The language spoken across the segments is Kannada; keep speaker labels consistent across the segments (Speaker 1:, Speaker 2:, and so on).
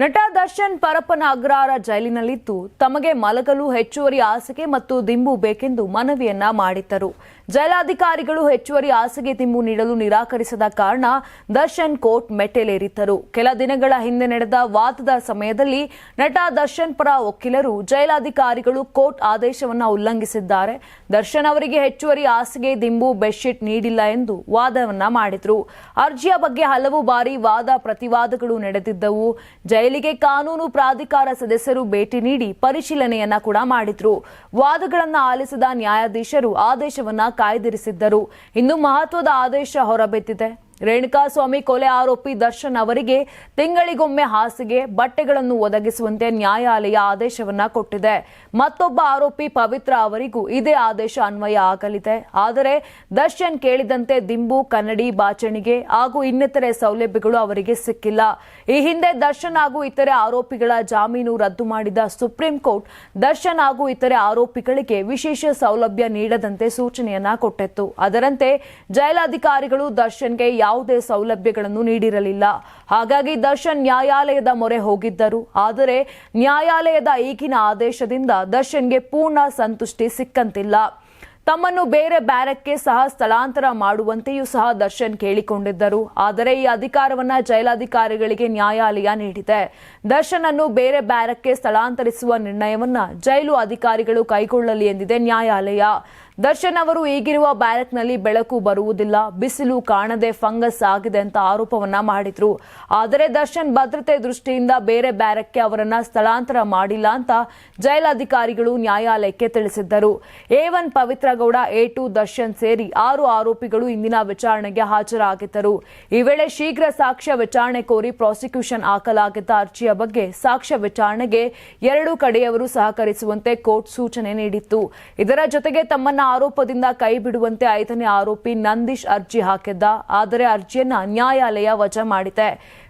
Speaker 1: ನಟ ದರ್ಶನ್ ಪರಪ್ಪನ ಅಗ್ರಹಾರ ಜೈಲಿನಲ್ಲಿದ್ದು ತಮಗೆ ಮಲಗಲು ಹೆಚ್ಚುವರಿ ಹಾಸಿಗೆ ಮತ್ತು ದಿಂಬು ಬೇಕೆಂದು ಮನವಿಯನ್ನ ಮಾಡಿದ್ದರು. ಜೈಲಾಧಿಕಾರಿಗಳು ಹೆಚ್ಚುವರಿ ಹಾಸಿಗೆ ದಿಂಬು ನೀಡಲು ನಿರಾಕರಿಸದ ಕಾರಣ ದರ್ಶನ್ ಕೋರ್ಟ್ ಮೆಟ್ಟಲೇರಿದ್ದರು. ಕೆಲ ದಿನಗಳ ಹಿಂದೆ ನಡೆದ ವಾದದ ಸಮಯದಲ್ಲಿ ನಟ ದರ್ಶನ್ ಪರ ವಕೀಲರು ಜೈಲಾಧಿಕಾರಿಗಳು ಕೋರ್ಟ್ ಆದೇಶವನ್ನು ಉಲ್ಲಂಘಿಸಿದ್ದಾರೆ. ದರ್ಶನ್ ಅವರಿಗೆ ಹೆಚ್ಚುವರಿ ಹಾಸಿಗೆ ದಿಂಬು ಬೆಡ್ಶೀಟ್ ನೀಡಿಲ್ಲ ಎಂದು ವಾದವನ್ನ ಮಾಡಿದ್ರು. ಅರ್ಜಿಯ ಬಗ್ಗೆ ಹಲವು ಬಾರಿ ವಾದ ಪ್ರತಿವಾದಗಳು ನಡೆದಿದ್ದವು. ಜೈಲಿಗೆ ಕಾನೂನು ಪ್ರಾಧಿಕಾರ ಸದಸ್ಯರು ಭೇಟಿ ನೀಡಿ ಪರಿಶೀಲನೆಯನ್ನ ಕೂಡ ಮಾಡಿದ್ರು. ವಾದಗಳನ್ನು ಆಲಿಸಿದ ನ್ಯಾಯಾಧೀಶರು ಆದೇಶವನ್ನ ಕಾಯ್ದಿರಿಸಿದ್ದರು. ಇನ್ನು ಮಹತ್ವದ ಆದೇಶ ಹೊರಬಿದ್ದಿದೆ. ರೇಣುಕಾಸ್ವಾಮಿ ಕೊಲೆ ಆರೋಪಿ ದರ್ಶನ್ ಅವರಿಗೆ ತಿಂಗಳಿಗೊಮ್ಮೆ ಹಾಸಿಗೆ, ಬಟ್ಟೆಗಳನ್ನು ಒದಗಿಸುವಂತೆ ನ್ಯಾಯಾಲಯ ಆದೇಶವನ್ನ ಕೊಟ್ಟಿದೆ. ಮತ್ತೊಬ್ಬ ಆರೋಪಿ ಪವಿತ್ರ ಅವರಿಗೂ ಇದೇ ಆದೇಶ ಅನ್ವಯ ಆಗಲಿದೆ. ಆದರೆ ದರ್ಶನ್ ಕೇಳಿದಂತೆ ದಿಂಬು, ಕನ್ನಡಿ, ಬಾಚಣಿಗೆ ಹಾಗೂ ಇನ್ನಿತರೆ ಸೌಲಭ್ಯಗಳು ಅವರಿಗೆ ಸಿಕ್ಕಿಲ್ಲ. ಈ ಹಿಂದೆ ದರ್ಶನ್ ಹಾಗೂ ಇತರೆ ಆರೋಪಿಗಳ ಜಾಮೀನು ರದ್ದು ಮಾಡಿದ ಸುಪ್ರೀಂ ಕೋರ್ಟ್ ದರ್ಶನ್ ಹಾಗೂ ಇತರೆ ಆರೋಪಿಗಳಿಗೆ ವಿಶೇಷ ಸೌಲಭ್ಯ ನೀಡದಂತೆ ಸೂಚನೆಯನ್ನ ಕೊಟ್ಟಿತ್ತು. ಅದರಂತೆ ಜೈಲಾಧಿಕಾರಿಗಳು ದರ್ಶನ್ಗೆ ಯಾವುದೇ ಸೌಲಭ್ಯಗಳನ್ನು ನೀಡಿರಲಿಲ್ಲ. ಹಾಗಾಗಿ ದರ್ಶನ್ ನ್ಯಾಯಾಲಯದ ಮೊರೆ ಹೋಗಿದ್ದರು. ಆದರೆ ನ್ಯಾಯಾಲಯದ ಈಗಿನ ಆದೇಶದಿಂದ ದರ್ಶನ್ಗೆ ಪೂರ್ಣ ಸಂತುಷ್ಟಿ ಸಿಕ್ಕಂತಿಲ್ಲ. ತಮ್ಮನ್ನು ಬೇರೆ ಬ್ಯಾರಕ್ಗೆ ಸಹ ಸ್ಥಳಾಂತರ ಮಾಡುವಂತೆಯೂ ಸಹ ದರ್ಶನ್ ಕೇಳಿಕೊಂಡಿದ್ದರು. ಆದರೆ ಈ ಅಧಿಕಾರವನ್ನು ಜೈಲಾಧಿಕಾರಿಗಳಿಗೆ ನ್ಯಾಯಾಲಯ ನೀಡಿದೆ. ದರ್ಶನ್ ಅನ್ನು ಬೇರೆ ಬ್ಯಾರಕ್ಗೆ ಸ್ಥಳಾಂತರಿಸುವ ನಿರ್ಣಯವನ್ನು ಜೈಲು ಅಧಿಕಾರಿಗಳು ಕೈಗೊಳ್ಳಲಿ ಎಂದಿದೆ ನ್ಯಾಯಾಲಯ. ದರ್ಶನ್ ಅವರು ಈಗಿರುವ ಬ್ಯಾರಕ್ನಲ್ಲಿ ಬೆಳಕು ಬರುವುದಿಲ್ಲ, ಬಿಸಿಲು ಕಾಣದೆ ಫಂಗಸ್ ಆಗಿದೆ ಅಂತ ಆರೋಪವನ್ನ ಮಾಡಿದ್ರು. ಆದರೆ ದರ್ಶನ್ ಭದ್ರತೆ ದೃಷ್ಟಿಯಿಂದ ಬೇರೆ ಬ್ಯಾರಕ್ಗೆ ಅವರನ್ನ ಸ್ಥಳಾಂತರ ಮಾಡಿಲ್ಲ ಅಂತ ಜೈಲಾಧಿಕಾರಿಗಳು ನ್ಯಾಯಾಲಯಕ್ಕೆ ತಿಳಿಸಿದ್ದರು. A one Pavithra Gowda A two Darshan ಸೇರಿ ಆರು ಆರೋಪಿಗಳು ಇಂದಿನ ವಿಚಾರಣೆಗೆ ಹಾಜರಾಗಿದ್ದರು. ಈ ವೇಳೆ ಶೀಘ್ರ ಸಾಕ್ಷ್ಯ ವಿಚಾರಣೆ ಕೋರಿ ಪ್ರಾಸಿಕ್ಯೂಷನ್ ಹಾಕಲಾಗಿದ್ದ ಅರ್ಜಿಯ ಬಗ್ಗೆ ಸಾಕ್ಷ್ಯ ವಿಚಾರಣೆಗೆ ಎರಡೂ ಕಡೆಯವರು ಸಹಕರಿಸುವಂತೆ ಕೋರ್ಟ್ ಸೂಚನೆ ನೀಡಿತ್ತು. ಇದರ ಜೊತೆಗೆ ತಮ್ಮನ್ನ ಆರೋಪದಿಂದ ಕೈ ಬಿಡುವಂತೆ ಐದನೇ ಆರೋಪಿ ನಂದೀಶ್ ಅರ್ಜಿ ಹಾಕಿದ್ದ, ಆದರೆ ಅರ್ಜಿಯನ್ನ ನ್ಯಾಯಾಲಯ ವಜಾ ಮಾಡಿದೆ.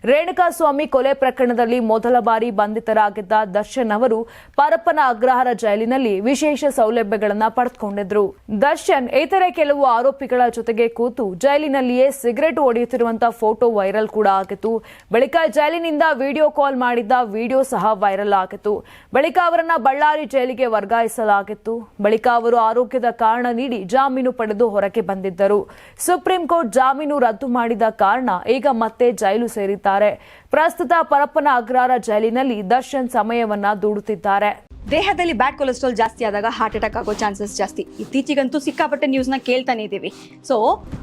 Speaker 1: ರೇಣುಕಾಸ್ವಾಮಿ ಕೊಲೆ ಪ್ರಕರಣದಲ್ಲಿ ಮೊದಲ ಬಾರಿ ಬಂಧಿತರಾಗಿದ್ದ ದರ್ಶನ್ ಅವರು ಪರಪ್ಪನ ಅಗ್ರಹಾರ ಜೈಲಿನಲ್ಲಿ ವಿಶೇಷ ಸೌಲಭ್ಯಗಳನ್ನ ಪಡೆದುಕೊಂಡಿದ್ರು. ದರ್ಶನ್ ಇತರೆ ಕೆಲವು ಆರೋಪಿಗಳ ಜೊತೆಗೆ ಕೂತು ಜೈಲಿನಲ್ಲಿಯೇ ಸಿಗರೆಟ್ ಹೊಡೆಯುತ್ತಿರುವಂತಹ ಫೋಟೋ ವೈರಲ್ ಕೂಡ ಆಗಿತ್ತು. ಬಳಿಕ ಜೈಲಿನಿಂದ ವಿಡಿಯೋ ಕಾಲ್ ಮಾಡಿದ್ದ ವಿಡಿಯೋ ಸಹ ವೈರಲ್ ಆಗಿತ್ತು. ಬಳಿಕ ಅವರನ್ನ ಬಳ್ಳಾರಿ ಜೈಲಿಗೆ ವರ್ಗಾಯಿಸಲಾಗಿತ್ತು. ಬಳಿಕ ಅವರು ಆರೋಗ್ಯದ ಕಾರಣ ನೀಡಿ ಜಾಮೀನು ಪಡೆದು ಹೊರಗೆ ಬಂದಿದ್ದರು. ಸುಪ್ರೀಂ ಕೋರ್ಟ್ ಜಾಮೀನು ರದ್ದು ಮಾಡಿದ ಕಾರಣ ಈಗ ಮತ್ತೆ ಜೈಲು ಸೇರಿದ್ದಾರೆ. ಪ್ರಸ್ತುತ ಪರಪ್ಪನ ಅಗ್ರಾರ ಜೈಲಿನಲ್ಲಿ ದರ್ಶನ್ ಸಮಯವನ್ನ ದೂಡುತ್ತಿದ್ದಾರೆ.
Speaker 2: ದೇಹದಲ್ಲಿ ಬ್ಯಾಡ್ ಕೊಲೆಸ್ಟ್ರಾಲ್ ಜಾಸ್ತಿ ಆದಾಗ ಹಾರ್ಟ್ ಅಟ್ಯಾಕ್ ಆಗೋ ಚಾನ್ಸಸ್ ಜಾಸ್ತಿ. ಇತ್ತೀಚೆಗಂತೂ ಸಿಕ್ಕಾಪಟ್ಟೆ ನ್ಯೂಸ್ನ ಕೇಳ್ತಾನೆ ಇದ್ದೀವಿ. ಸೊ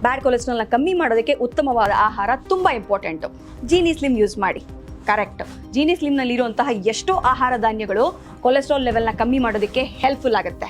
Speaker 2: ಬ್ಯಾಡ್ ಕೊಲೆಸ್ಟ್ರಾಲ್ನ ಕಮ್ಮಿ ಮಾಡೋದಕ್ಕೆ ಉತ್ತಮವಾದ ಆಹಾರ ತುಂಬ ಇಂಪಾರ್ಟೆಂಟು ಜೀನಿ ಸ್ಲಿಮ್ ಯೂಸ್ ಮಾಡಿ. ಕರೆಕ್ಟ್ ಜೀನಿ ಸ್ಲಿಮ್ನಲ್ಲಿರುವಂತಹ ಎಷ್ಟೋ ಆಹಾರ ಧಾನ್ಯಗಳು ಕೊಲೆಸ್ಟ್ರಾಲ್ ಲೆವೆಲ್ನ ಕಮ್ಮಿ ಮಾಡೋದಕ್ಕೆ ಹೆಲ್ಪ್ಫುಲ್ ಆಗುತ್ತೆ.